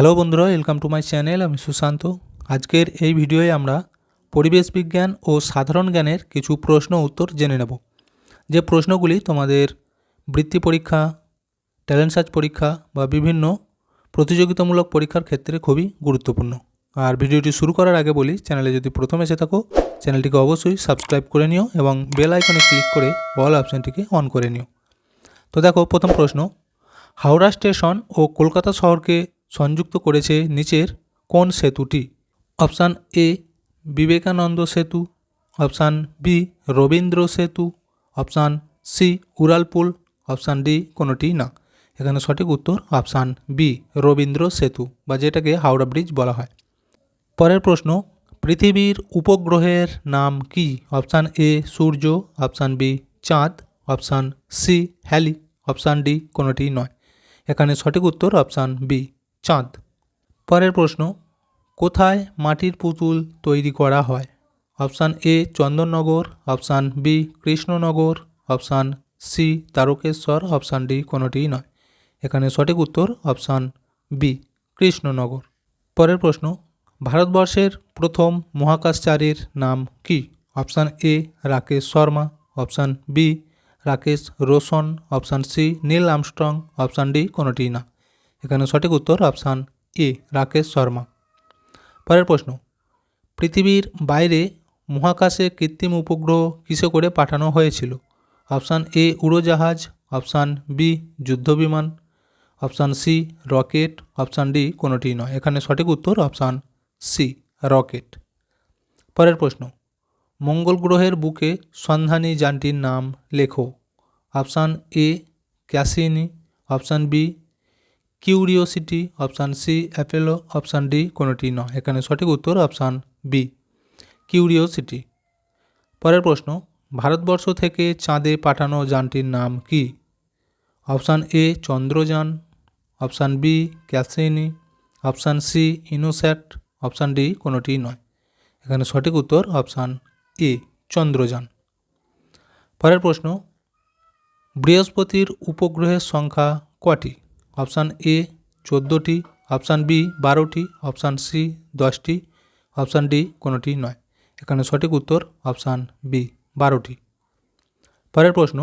Hello বন্ধুরা welcome to my channel আমি সুশান্ত। আজকের এই ভিডিওয়ে আমরা পরিবেশ বিজ্ঞান ও সাধারণ জ্ঞানের কিছু প্রশ্ন উত্তর জেনে নেব। যে প্রশ্নগুলি তোমাদের বৃত্তি পরীক্ষা ট্যালেন্ট সার্চ পরীক্ষা বা বিভিন্ন প্রতিযোগিতামূলক পরীক্ষার ক্ষেত্রে খুবই গুরুত্বপূর্ণ। আর ভিডিওটি শুরু করার আগে বলি চ্যানেলে যদি প্রথম এসে থাকো চ্যানেলটিকে অবশ্যই সাবস্ক্রাইব করে নিও এবং বেল আইকনে ক্লিক করে অল অপশানটিকে অন করে নিও। তো দেখো, প্রথম প্রশ্ন, হাওড়া স্টেশন ও কলকাতা শহরকে সংযুক্ত করেছে নিচের কোন সেতুটি? অপশান এ, বিবেকানন্দ সেতু। Option B, Rabindra Setu. Option C, উড়ালপুল। Option D, কোনোটি না। এখানে সঠিক উত্তর অপশান বি, রবীন্দ্র সেতু বা যেটাকে হাওড়া ব্রিজ বলা হয়। পরের প্রশ্ন, পৃথিবীর উপগ্রহের নাম কি? অপশান এ, সূর্য। অপশান বি, চাঁদ। Option C, Halley. Option D, কোনোটি নয়। এখানে সঠিক উত্তর অপশান বি। চাঁদ। পরের প্রশ্ন, কোথায় মাটির পুতুল তৈরি করা হয়? Option A, Chandannagar, option B, Krishnanagar, option C, Tarakeswar, option D, কোনোটিই নয়। এখানে সঠিক উত্তর অপশান বি, কৃষ্ণনগর। পরের প্রশ্ন, ভারতবর্ষের প্রথম মহাকাশচারীর নাম কি? Option A, Rakesh Sharma, option B, Rakesh Roshan, option C, Neil Armstrong, option D, কোনোটিই না। এখানে সঠিক উত্তর অপশান এ, রাকেশ শর্মা। পরের প্রশ্ন, পৃথিবীর বাইরে মহাকাশে কৃত্রিম উপগ্রহ কিসে করে পাঠানো হয়েছিল? অপশান এ, উড়োজাহাজ, অপশান বি, যুদ্ধবিমান, option C, rocket, option D কোনোটি নয়। এখানে সঠিক উত্তর অপশান সি, রকেট। পরের প্রশ্ন, মঙ্গল গ্রহের বুকে সন্ধানী যানটির নাম লেখো। Option A, Cassini, option B Curiosity option C Apollo option D কোনোটি নয় এখানে সঠিক উত্তর অপশান বি কিউরিওসিটি পরের প্রশ্ন, ভারতবর্ষ থেকে চাঁদে পাঠানো যানটির নাম কি? Option A Chandrayaan. Option B Cassini. Option C ইনোস্যাট option D কোনোটি নয় এখানে সঠিক উত্তর অপশান এ চন্দ্রযান। পরের প্রশ্ন, বৃহস্পতির উপগ্রহের সংখ্যা কটি? অপশান এ চোদ্দোটি, অপশান বি বারোটি, অপশান সি দশটি, অপশান ডি কোনোটি নয়। এখানে সঠিক উত্তর অপশান বি বারোটি। পরের প্রশ্ন,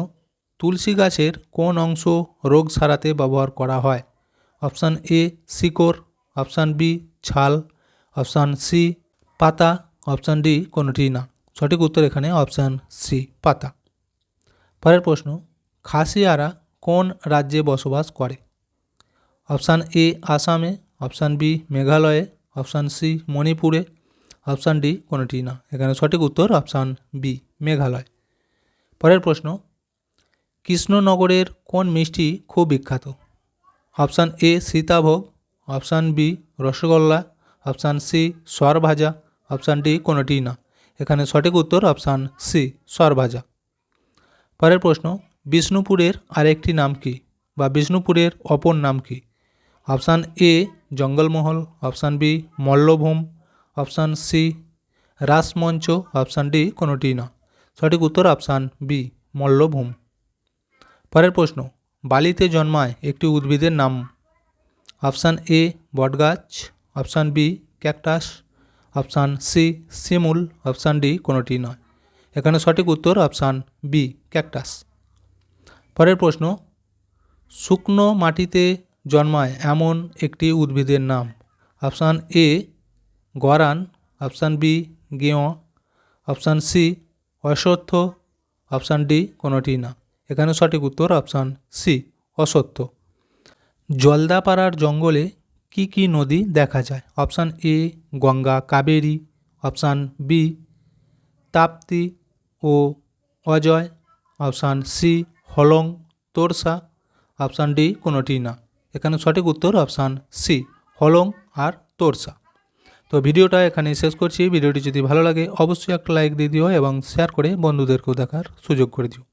তুলসী গাছের কোন অংশ রোগ সারাতে ব্যবহার করা হয়? অপশান এ শিকড়, অপশান বি ছাল, অপশান সি পাতা, অপশান ডি কোনোটি না। সঠিক উত্তর এখানে অপশান সি পাতা। পরের প্রশ্ন, খাসিয়ারা কোন রাজ্যে বসবাস করে? অপশান এ আসামে, অপশান বি মেঘালয়ে, অপশান সি মণিপুরে, অপশান ডি কোনোটি না। এখানে সঠিক উত্তর অপশান বি, মেঘালয়। পরের প্রশ্ন, কৃষ্ণনগরের কোন মিষ্টি খুব বিখ্যাত? Option A Sitabhog, option B rosogolla, option C Sarbhaja, option D কোনোটিই না। এখানে সঠিক উত্তর অপশান সি, সরভাজা। পরের প্রশ্ন, বিষ্ণুপুরের আরেকটি নাম কি বা বিষ্ণুপুরের অপর নাম কি? Option A, Jangalmahal, option B, Mallabhum, option C, Rasmancha, option D, কোনোটিই না। সঠিক উত্তর অপশান বি, মল্লভূম। পরের প্রশ্ন, বালিতে জন্মায় একটি উদ্ভিদের নাম। অপশান এ, বটগাছ, option B, cactus, option C, শিমুল, অপশান ডি কোনোটি নয়। এখানে সঠিক উত্তর অপশান বি, ক্যাকটাস। পরের প্রশ্ন, শুকনো মাটিতে জন্মায় এমন একটি উদ্ভিদের নাম। অপশান এ গরান অপশান বি, গেঁয়ো। অপশান সি, অশ্বত্থ। অপশান ডি, কোনোটি না। এখানে সঠিক উত্তর অপশান সি অসত্য জলদাপাড়ার জঙ্গলে কি কি নদী দেখা যায়? Option A, Ganga, Kaveri. Option B, Tapti O Ajay. Option C, Holong, Torsa. Option D, কোনোটি না। এখানে সঠিক উত্তর অপশান সি, হলং আর তোরসা। তো ভিডিওটা এখানে শেষ করছি। ভিডিওটি যদি ভালো লাগে, অবশ্যই একটা লাইক দিয়ে দিও এবং শেয়ার করে বন্ধুদেরকেও দেখার সুযোগ করে দিও।